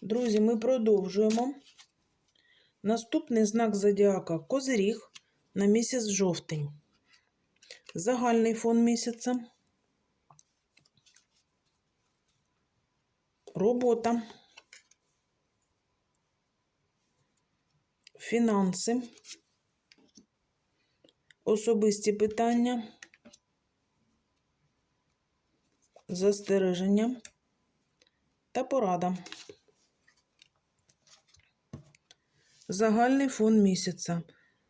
Друзі, ми продовжуємо. Наступний знак зодіака Козиріг на місяць жовтень. Загальний фон місяця. Робота. Фінанси. Особисті питання. Застереження та порада. Загальний фон місяця.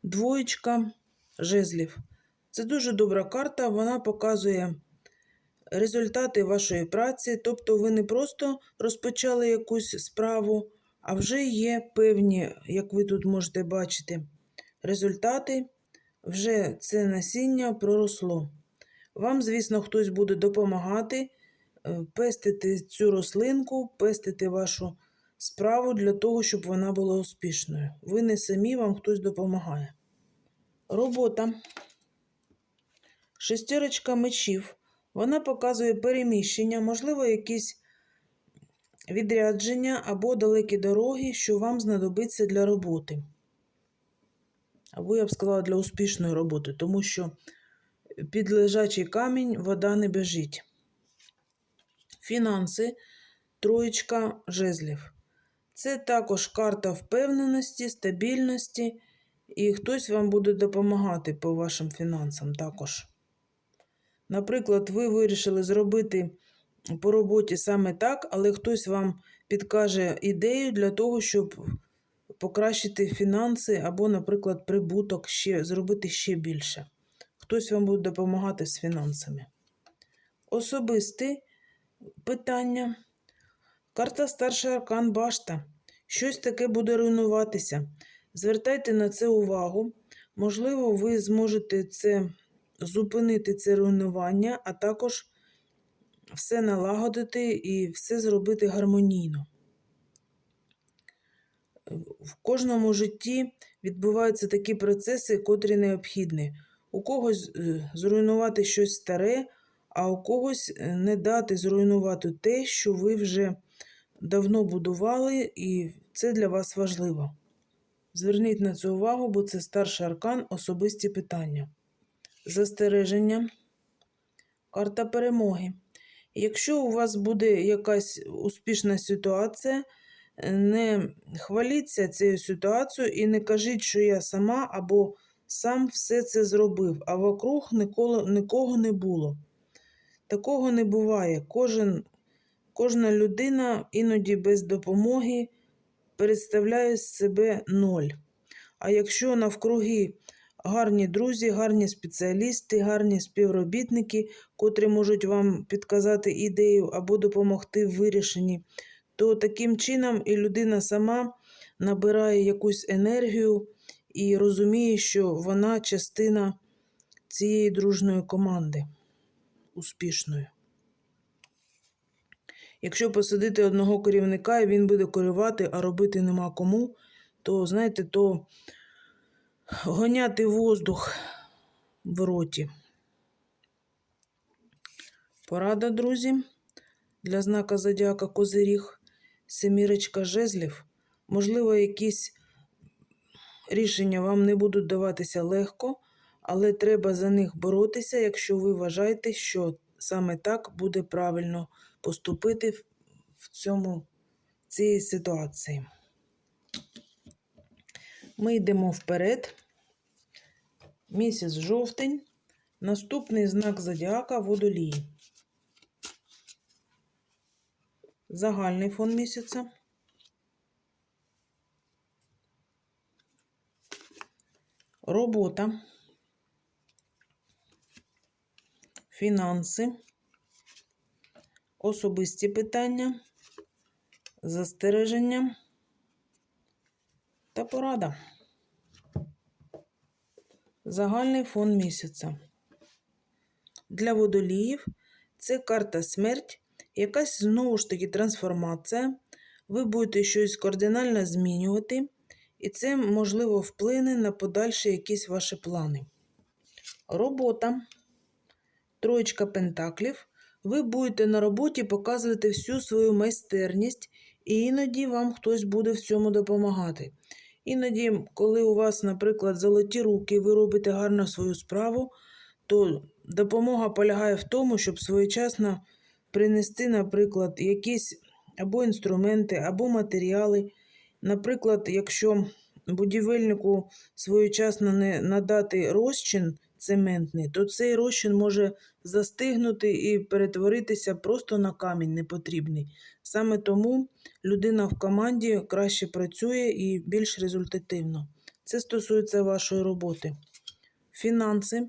Двоєчка жезлів. Це дуже добра карта. Вона показує результати вашої праці. Тобто, ви не просто розпочали якусь справу, а вже є певні, як ви тут можете бачити, результати. Вже це насіння проросло. Вам, звісно, хтось буде допомагати е, пестити цю рослинку, пестити вашу справу для того, щоб вона була успішною. Ви не самі, вам хтось допомагає. Робота. Шестерочка мечів. Вона показує переміщення, можливо, якісь відрядження або далекі дороги, що вам знадобиться для роботи. Або, я б сказала, для успішної роботи, тому що під лежачий камінь вода не біжить. Фінанси, троєчка жезлів. Це також карта впевненості, стабільності, і хтось вам буде допомагати по вашим фінансам також. Наприклад, ви вирішили зробити по роботі саме так, але хтось вам підкаже ідею для того, щоб покращити фінанси або, наприклад, прибуток ще зробити ще більше. Хтось вам буде допомагати з фінансами. Особисті питання. Карта старший аркан башта. Щось таке буде руйнуватися. Звертайте на це увагу. Можливо, ви зможете це зупинити це руйнування, а також все налагодити і все зробити гармонійно. В кожному житті відбуваються такі процеси, котрі необхідні. У когось е, зруйнувати щось старе, а у когось е, не дати зруйнувати те, що ви вже давно будували, і це для вас важливо. Зверніть на це увагу, бо це старший аркан, особисті питання. Застереження. Карта перемоги. Якщо у вас буде якась успішна ситуація, не хваліться цією ситуацією і не кажіть, що я сама або сам все це зробив, а вокруг ніколи, нікого не було. Такого не буває. Кожен, Кожна людина іноді без допомоги представляє з себе ноль. А якщо навкруги гарні друзі, гарні спеціалісти, гарні співробітники, котрі можуть вам підказати ідею або допомогти в вирішенні, то таким чином і людина сама набирає якусь енергію і розуміє, що вона частина цієї дружної команди успішної. Якщо посадити одного керівника і він буде керувати, а робити нема кому, то, знаєте, то гоняти воздух в роті. Порада, друзі, для знака Зодіака Козиріг, семірочка жезлів. Можливо, якісь рішення вам не будуть даватися легко, але треба за них боротися, якщо ви вважаєте, що саме так буде правильно поступити в цьому цій ситуації. Ми йдемо вперед. Місяць жовтень. Наступний знак зодіака водолії. Загальний фон місяця. Робота. Фінанси. Особисті питання. Застереження та порада. Загальний фон місяця. Для водоліїв це карта смерть, якась знову ж таки трансформація. Ви будете щось кардинально змінювати, і це, можливо, вплине на подальші якісь ваші плани. Робота. Троєчка пентаклів. Ви будете на роботі показувати всю свою майстерність І іноді вам хтось буде в цьому допомагати. Іноді, коли у вас, наприклад, золоті руки, ви робите гарно свою справу, то допомога полягає в тому, щоб своєчасно принести, наприклад, якісь або інструменти, або матеріали. Наприклад, якщо будівельнику своєчасно не надати розчин цементний, то цей розчин може застигнути і перетворитися просто на камінь непотрібний. Саме тому людина в команді краще працює і більш результативно. Це стосується вашої роботи. Фінанси,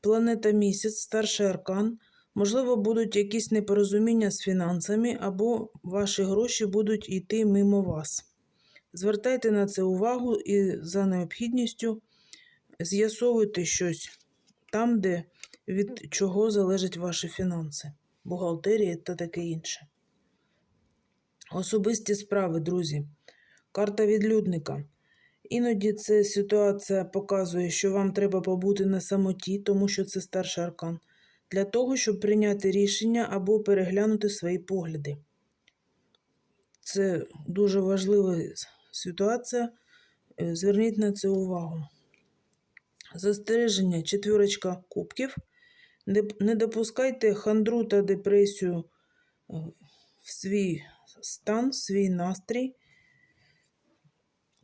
планета місяць, старший аркан. Можливо, будуть якісь непорозуміння з фінансами, або ваші гроші будуть йти мимо вас. Звертайте на це увагу і за необхідністю з'ясовуйте щось там, де від чого залежать ваші фінанси, бухгалтерія та таке інше. Особисті справи, друзі. Карта відлюдника. Іноді ця ситуація показує, що вам треба побути на самоті, тому що це старший аркан, для того, щоб прийняти рішення або переглянути свої погляди. Це дуже важлива ситуація. Е, Зверніть на це увагу. Застереження четвірочка кубків. Не, допускайте хандру та депресію е, в свій стан, в свій настрій,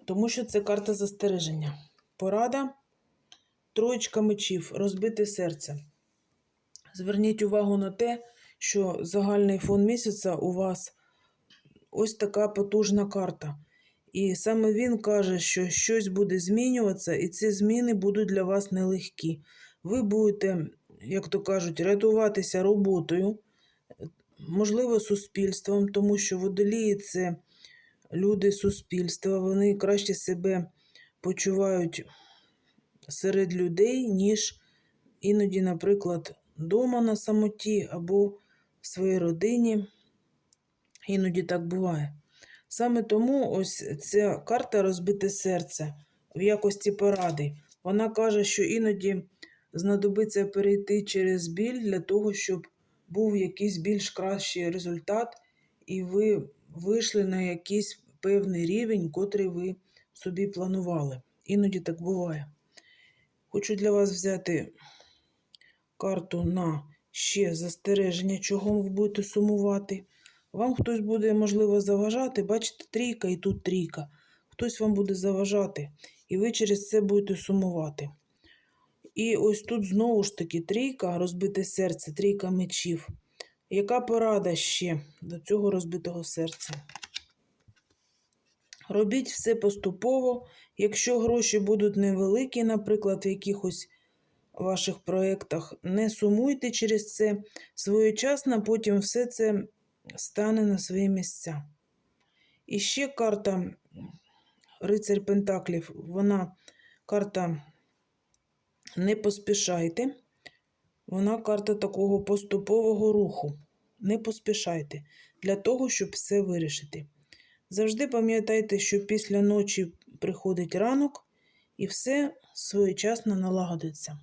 тому що це карта застереження. Порада. Троєчка мечів, розбите серце. Зверніть увагу на те, що загальний фон місяця у вас ось така потужна карта. І саме він каже, що щось буде змінюватися, і ці зміни будуть для вас нелегкі. Ви будете, як то кажуть, рятуватися роботою, можливо, суспільством, тому що водолії це люди суспільства, вони краще себе почувають серед людей, ніж іноді, наприклад, вдома на самоті або в своїй родині. Іноді так буває. Саме тому ось ця карта розбите серце в якості поради. Вона каже, що іноді знадобиться перейти через біль для того, щоб був якийсь більш кращий результат, і ви вийшли на якийсь певний рівень, котрий ви собі планували. Іноді так буває. Хочу для вас взяти карту на ще застереження, чого ви будете сумувати. Вам хтось буде, можливо, заважати. Бачите, трійка і тут трійка. Хтось вам буде заважати, і ви через це будете сумувати. І ось тут знову ж таки трійка, розбите серце, трійка мечів. Яка порада ще до цього розбитого серця? Робіть все поступово. Якщо гроші будуть невеликі, наприклад, в якихось ваших проєктах, не сумуйте через це. Своєчасно потім все це стане на свої місця. І ще карта Рицарь Пентаклів, вона карта не поспішайте. Вона карта такого поступового руху. Не поспішайте для того, щоб все вирішити. Завжди пам'ятайте, що після ночі приходить ранок і все своєчасно налагодиться.